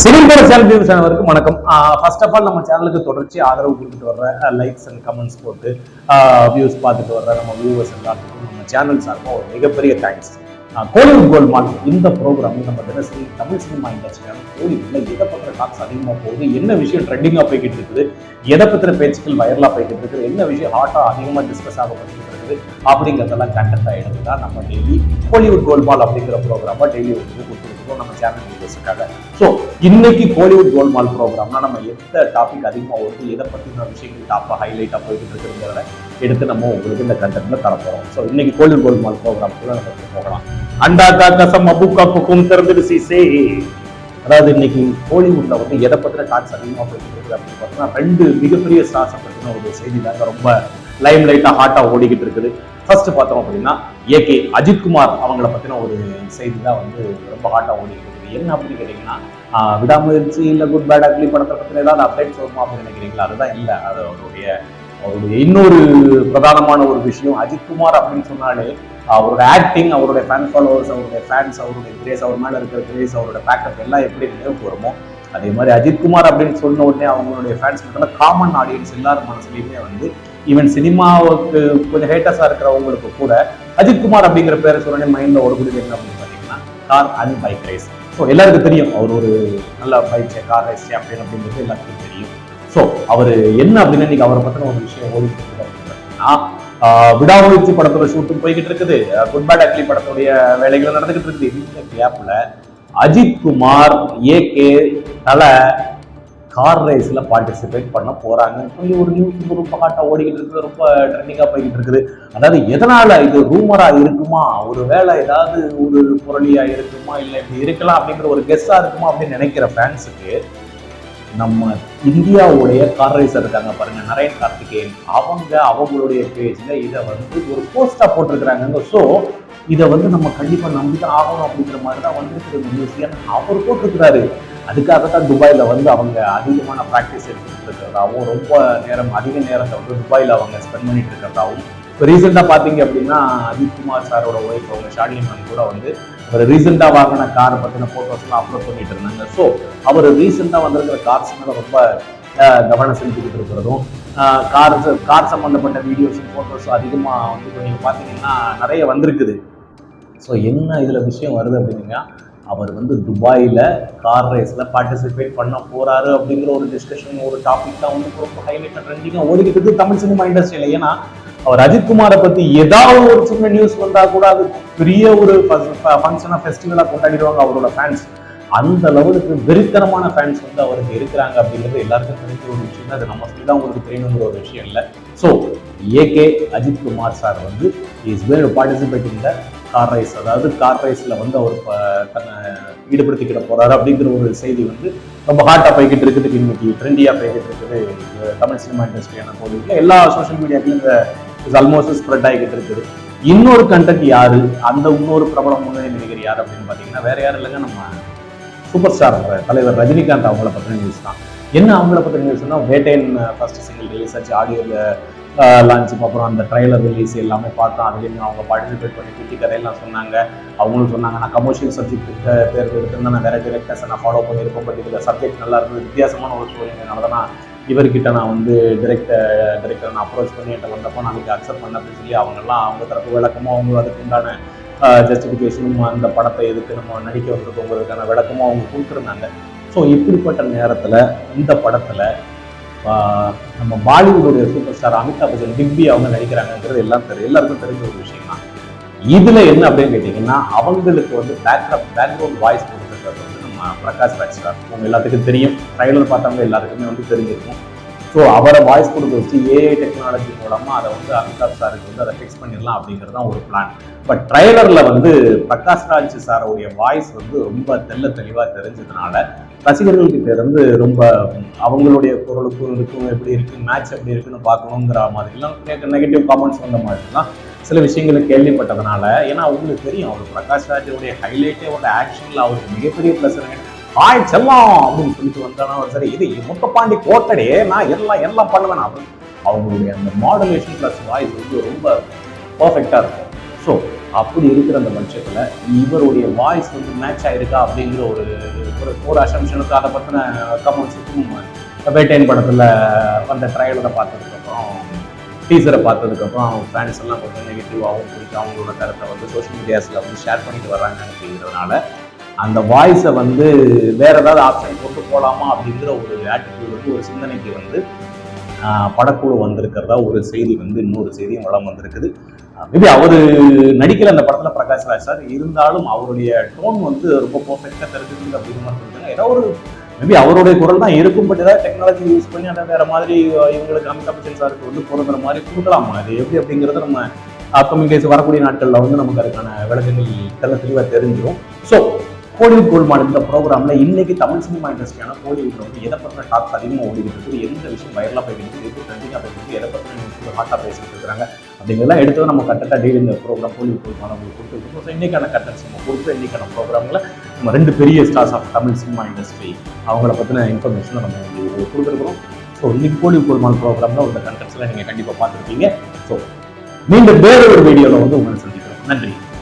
Cylinder channel views அனைவருக்கும் வணக்கம். First of all நம்ம சேனலுக்கு தொடர்ச்சி ஆதரவு கொடுத்துட்டு வர்ற லைக்ஸ் அண்ட் கமெண்ட்ஸ் போட்டு வியூஸ் பார்த்துட்டு வர்ற நம்ம வியூவர்ஸ் எல்லாத்துக்கும் நம்ம சேனல் சார்பாக ஒரு மிகப்பெரிய தேங்க்ஸ் கோலிவுட் கோல்மால் இந்த ப்ரோக்ராம் நம்ம தினசரி தமிழ் சினிமா இண்டஸ்ட்ரியான கோலிவுட்ல எதை பத்திர டாக்ஸ் அதிகமாக போகுது என்ன விஷயம் ட்ரெண்டிங்காக போய்கிட்டு இருக்குது எதை பத்திர பேச்சுக்கள் வைரலாக போய்கிட்டு இருக்குது என்ன விஷயம் ஹாட்டாக அதிகமாக டிஸ்கஸ் ஆகப்பட்டு இருக்குது அப்படிங்கிறதெல்லாம் கண்டென்ட்டாக எடுத்து தான் நம்ம டெய்லி கோலிவுட் கோல்மால் அப்படிங்கிற ப்ரோக்ராமாக டெய்லி வந்து கொடுத்துருக்கோம் நம்ம சேனல் வீடியோஸுக்காக ஸோ இன்னைக்கு கோலிவுட் கோல்மால் ப்ரோக்ராம்னா நம்ம எந்த டாபிக் அதிகமாக வருது எதை பற்றின விஷயங்கள் டாப்பாக ஹைலைட்டாக போயிட்டு இருக்கிறத எடுத்து நம்ம உங்களுக்கு இந்த கண்டென்ட்ல தரப்போறோம் ஸோ இன்னைக்கு கோலிவுட் கோல்மால் ப்ரோக்ராம்குள்ள நம்ம போகலாம். அண்டா காக்கசம் அபுக்கா புக்கும் திறந்துடு சே அதாவது இன்னைக்கு கோலிவுட்ல வந்து எதை பத்தின டாக்ஸ் அதிகமாக போயிட்டு இருக்குது அப்படின்னு பார்த்தோம்னா ரெண்டு மிகப்பெரிய ஸ்டார்ஸை பற்றின ஒரு செய்தி தாங்க ரொம்ப லைம் லைட்டாக ஹாட்டாக ஓடிக்கிட்டு இருக்குது. ஃபர்ஸ்ட் பார்த்தோம் அப்படின்னா ஏகே அஜித்குமார் அவங்கள பற்றின ஒரு செய்தி தான் வந்து ரொம்ப ஹாட்டாக ஓடிக்கிட்டு இருக்குது. என்ன அப்படின்னு கேட்டிங்கன்னா விடாமுயற்சி இல்லை குட் பேட் அக்லி படத்தை பற்றின ஏதாவது அப்டேட்ஸ் வருமா அப்படின்னு நினைக்கிறீங்களா அதுதான் இல்லை. அது அவருடைய அவருடைய இன்னொரு பிரதானமான ஒரு விஷயம் அஜித்குமார் அப்படின்னு சொன்னாலே அவரோட ஆக்டிங் அவருடைய ஃபேன் ஃபாலோவர்ஸ் அவருடைய ஃபேன்ஸ் அவருடைய கிரேஸ் அவர் மேலே இருக்கிற கிரேஸ் அவரோட பேக்கப் எல்லாம் எப்படி நினைவுக்கு வருமோ அதே மாதிரி அஜித்குமார் அப்படின்னு சொன்ன உடனே அவங்களுடைய ஃபேன்ஸ் மட்டும் காமன் ஆடியன்ஸ் எல்லாரும் மனசுலையுமே வந்து ஈவன் சினிமாவுக்கு கொஞ்சம் ஹேட்டஸாக இருக்கிறவங்களுக்கு கூட அஜித் குமார் அப்படிங்கிற பேரை சொன்னே மைண்டில் ஓடக்கூடிய என்ன அப்படின்னு பார்த்தீங்கன்னா car and bike race so எல்லாருக்கும் தெரியும் அவர் ஒரு நல்ல பைக் கார் ரேஸ் சாம்பியன் அப்படிங்கிறது எல்லாருக்கும் தெரியும். ஸோ அவர் என்ன அப்படின்னு இன்னைக்கு அவரை பற்றின ஒரு விஷயம் ஓடிட்டு இருக்குது அப்படின்னு விடாமுயற்சி படத்தோட ஷூட்டும் போய்கிட்டு இருக்குது. குட் பேட் அக்லி படத்துடைய வேலைகளும் நடந்துகிட்டு இருக்குது. இந்த கேப்ல அஜித் குமார் ஏகே தலை கார் ரேஸில் பார்ட்டிசிபேட் பண்ண போறாங்கன்னு சொல்லி ஒரு நியூஸ் ரொம்ப ஹாட்டா ஓடிக்கிட்டு இருக்குது ரொம்ப ட்ரெண்டிங்காக போய்கிட்டு இருக்குது. அதாவது எதனால இது ரூமரா இருக்குமா? ஒரு வேலை ஏதாவது ஒரு புரளியாக இருக்குமா? இல்லை இப்படி இருக்கலாம் அப்படிங்கிற ஒரு கெஸ்ஸாக இருக்குமா அப்படின்னு நினைக்கிற ஃபேன்ஸுக்கு நம்ம இந்தியாவுடைய கார் ரேசர் இருக்காங்க பாருங்க நரேன் கார்த்திகேயன். அவங்க அவங்களுடைய பேஜ்ல இதை வந்து ஒரு போஸ்டா போட்டிருக்கிறாங்க ஸோ இதை வந்து நம்ம கண்டிப்பா நம்பிதான் ஆகணும் அப்படிங்கிற மாதிரி தான் வந்திருக்கிற நியூஸ் ஏன்னா அவர் போட்டிருக்கிறாரு. அதுக்காக தான் துபாயில வந்து அவங்க அதிகமான ப்ராக்டிஸ் எடுத்துகிட்டு இருக்கிறதாவும் ரொம்ப நேரம் அதிக நேரத்தை வந்து துபாயில அவங்க ஸ்பெண்ட் பண்ணிட்டு இருக்கிறதாவும் இப்போ ரீசெண்டாக பார்த்தீங்க அப்படின்னா அஜித்குமார் சாரோட ஒய்ஃப் அவங்க ஷாலினி மேம் கூட வந்து அவர் ரீசெண்டாக வாங்கின காரை பற்றின ஃபோட்டோஸ்லாம் அப்லோட் பண்ணிட்டு இருந்தாங்க. ஸோ அவர் ரீசெண்டாக வந்திருக்கிற கார்ஸ் மேலே ரொம்ப அஹ், கவனம் செலுத்திக்கிட்டு இருக்கிறதும் கார் கார் சம்மந்தப்பட்ட வீடியோஸ் ஃபோட்டோஸ் அதிகமாக வந்து இப்போ நீங்கள் பார்த்தீங்கன்னா நிறைய வந்திருக்குது. ஸோ என்ன இதில் விஷயம் வருது அப்படின்னா அவர் வந்து துபாயில் கார் ரேஸில் பார்ட்டிசிபேட் பண்ண போறாரு அப்படிங்கிற ஒரு டிஸ்கஷன் ஒரு டாபிக் தான் வந்து ரொம்ப ஹைலைட் ட்ரெண்டிங்காக ஓடிக்கிட்டு இருக்குது தமிழ் சினிமா இண்டஸ்ட்ரியில் ஏன்னா அவர் அஜித்குமாரை பற்றி ஏதாவது ஒரு சின்ன நியூஸ் வந்தால் கூட அது பெரிய ஒரு ஃபங்க்ஷனாக ஃபெஸ்டிவலாக கொண்டாடிடுவாங்க அவரோட ஃபேன்ஸ் அந்த லெவலுக்கு வெறித்தனமான ஃபேன்ஸ் வந்து அவருக்கு இருக்கிறாங்க அப்படிங்கிறது எல்லாருக்கும் தெரிஞ்ச ஒரு விஷயம் தான். அது நம்ம சொல்லி தான் உங்களுக்கு தெரியணுங்கிற ஒரு விஷயம் இல்லை. So AK Ajith Kumar sir வந்து இஸ் வெல் பார்ட்டிசிபேட் இந்த கார் ரேஸ் அதாவது கார் ரேஸில் வந்து அவர் தன்னை ஈடுபடுத்திக்கிட போகிறாரு அப்படிங்கிற ஒரு செய்தி வந்து ரொம்ப ஹாட்டாக போய்கிட்டு இருக்குது. இன்னைக்கு ட்ரெண்டியாக போய்கிட்டு இருக்குது. தமிழ் சினிமா இண்டஸ்ட்ரியான கோலிவுட்ல எல்லா சோஷியல் மீடியாக்லையும் இந்த இஸ் ஆல்மோஸ்ட் ஸ்ப்ரெட் ஆகிக்கிட்டு இருக்குது. இன்னொரு கண்டென்ட் யாரு? அந்த இன்னொரு பிரபலம் முன்னணி நடிகர் யார் அப்படின்னு பார்த்தீங்கன்னா வேற யாரும் இல்லைங்க. நம்ம சூப்பர் ஸ்டார் தலைவர் ரஜினிகாந்த் அவங்கள பற்றின நியூஸ் தான். என்ன அவங்கள பற்றின நியூஸ்னா வேட்டையன் ஃபர்ஸ்ட் சிங்கிள் ரிலீஸ் ஆச்சு. ஆடியோவில் லான்ச் அப்புறம் அந்த ட்ரைலர் ரிலீஸ் எல்லாமே பார்த்தோம். அதுலேயும் அவங்க பார்ட்டிசிபேட் பண்ணி குட்டி கதையெல்லாம் சொன்னாங்க. அவங்களும் சொன்னாங்க நான் கமர்ஷியல் சப்ஜெக்ட் தேர்வு எடுத்திருந்தேன் நான் வேற டிரெக்டர்ஸை நான் ஃபாலோ பண்ணியிருக்கோம் பட் இதில் சப்ஜெக்ட் நல்லா இருந்தது. வித்தியாசமான ஒரு ஸ்டோரிங்கிறனால தான் நான் இவர்கிட்ட நான் வந்து டிரெக்டர் டிரெக்டர் நான் அப்ரோச் பண்ணி என்கிட்ட வந்தப்போ நான் அதுக்கு அக்செப்ட் பண்ண அப்படின்னு சொல்லி அவங்கெல்லாம் அவங்க தரப்பு விளக்கமும் அவங்க அதுக்கு உண்டான ஜஸ்டிஃபிகேஷனும் அந்த படத்தை எதுக்கு நம்ம நடிக்க வந்திருக்கோங்கிறதுக்கான விளக்கமும் அவங்க கொடுத்துருந்தாங்க. ஸோ இப்படிப்பட்ட நேரத்தில் இந்த படத்தில் நம்ம பாலிவுடைய super star Amitabh Bachchan Big B அவங்க நடிக்கிறாங்கிறது எல்லாம் தெரியும் எல்லாருக்கும் தெரிஞ்ச ஒரு விஷயம் தான் இதுல என்ன அப்படின்னு கேட்டிங்கன்னா அவங்களுக்கு வந்து பேக்ரப் பேக்ரவுண்ட் வாய்ஸ் கொடுத்துருக்கிறது வந்து நம்ம பிரகாஷ் ராஜ் சார் அவங்க எல்லாத்துக்கும் தெரியும். ட்ரைலர் பார்த்தவங்க எல்லாருக்குமே வந்து தெரிஞ்சிருக்கும். ஸோ அவரை வாய்ஸ் கொடுக்க வச்சு ஏஐ டெக்னாலஜி மூலமாக அதை வந்து அமிதாப் சாருக்கு வந்து அதை ஃபிக்ஸ் பண்ணிடலாம் அப்படிங்கிறது தான் ஒரு பிளான் பட் ட்ரைலரில் வந்து பிரகாஷ் ராஜ் சாரோடைய வாய்ஸ் வந்து ரொம்ப தெள்ள தெளிவாக தெரிஞ்சதுனால ரசிகர்கள்கிட்ட இருந்து ரொம்ப அவங்களுடைய குரலுக்கும் இருக்கும் எப்படி இருக்கு மேட்ச் எப்படி இருக்குன்னு பார்க்கணுங்கிற மாதிரிலாம் நெகட்டிவ் காமெண்ட்ஸ் வந்த மாதிரிலாம் சில விஷயங்களை கேள்விப்பட்டதுனால ஏன்னா அவங்களுக்கு தெரியும் அவர் பிரகாஷ் ராஜோடைய ஹைலைட்டே ஒரு ஆக்ஷனில் அவருக்கு மிகப்பெரிய ப்ளஸ் ஆய் செல்லம் அப்படின்னு சொல்லிட்டு வந்தானா சரி இது முத்தப்பாண்டி கோட்டடே நான் எல்லாம் எல்லாம் பண்ணுவேன் அப்படின்னு. அவங்களுடைய அந்த மாடுலேஷன் பிளஸ் வாய்ஸ் வந்து ரொம்ப பர்ஃபெக்டாக இருக்கும். ஸோ அப்படி இருக்கிற அந்த பட்சத்தில் இவருடைய வாய்ஸ் வந்து மேட்ச் ஆகிருக்கா அப்படிங்கிற ஒரு ஒரு ஒரு அசம்ஷனுக்கு அதை பற்றின கமெண்ட்ஸுக்கும் வேட்டையன் படத்தில் வந்த ட்ரையலரை பார்த்ததுக்கப்புறம் டீசரை பார்த்ததுக்கப்புறம் ஃபேன்ஸ் எல்லாம் கொஞ்சம் நெகட்டிவாகவும் பிடிக்கும் அவங்களோட கருத்தை வந்து சோஷியல் மீடியாஸில் வந்து ஷேர் பண்ணிட்டு வர்றாங்க அப்படிங்கிறதுனால அந்த வாய்ஸை வந்து வேற ஏதாவது ஆப்ஷன் போட்டு போகலாமா அப்படிங்கிற ஒரு ஆட்டிடியூட் வந்து ஒரு சிந்தனைக்கு வந்து படக்குழு வந்திருக்கிறதா ஒரு செய்தி வந்து இன்னொரு செய்தியும் வளம் வந்திருக்குது. மேபி அவர் நடிக்கல அந்த படத்தில் பிரகாஷ் ராஜ் சார். இருந்தாலும் அவருடைய டோன் வந்து ரொம்ப பர்ஃபெக்டாக தெரிஞ்சிருக்கு அப்படின்னு மாதிரி சொல்லிட்டாங்க ஏதோ ஒரு மேபி அவருடைய குரல் தான் இருக்கும் பட் ஏதாவது டெக்னாலஜி யூஸ் பண்ணி அதை வேற மாதிரி இவங்களுக்கு அமிதாப் பச்சன் சாருக்கு வந்து பொருந்துற மாதிரி கொடுக்கலாமா? அது எப்படி அப்படிங்கிறத நம்ம அப்கமிங் டேஸ் வரக்கூடிய நாட்களில் வந்து நமக்கு அதுக்கான விளக்கங்கள் தெல்ல தெளிவாக தெரிஞ்சிடும் ஸோ கோலிவுட் கோல்மான் இந்த ப்ரோக்ராமில் இன்னைக்கு தமிழ் சினிமா இண்டஸ்ட்ரியான கோலிவுட்ல வந்து எதை பற்றின டாக்ஸ் அதிகமாக ஓடிக்கிட்டு இருக்குது எந்த விஷயம் வைரலாக போய்கிட்டு இருக்குது எது ட்ரெண்டிங்காக போய்கிட்டு எதை பற்றின நியூஸ் ஹாட்டாக பேசிட்டு இருக்காங்க? அப்படிங்கிறதெல்லாம் எடுத்து நம்ம கரெக்டாக டெய்லி இந்த ப்ரோக்ராம் கோலிவுட் கோல்மான் உங்களுக்கு கொடுத்துருக்கோம். ஸோ இன்னைக்கான கட்டன்ஸ் நம்ம கொடுத்து இன்னைக்கான ப்ரோக்ராமில் நம்ம ரெண்டு பெரிய stars of Tamil cinema industry அவங்கள பற்றின இன்ஃபர்மேஷனை நம்ம கொடுத்துருக்குறோம். ஸோ இன்னைக்கு கோலிவுட் கோல்மான் ப்ரோக்ராமில் உள்ள கண்டென்ட்ஸ்லாம் நீங்கள் கண்டிப்பாக பார்த்துருக்கீங்க ஸோ மீண்டும் வேற ஒரு வீடியோவில் வந்து உங்களை சந்திக்கிறோம். நன்றி.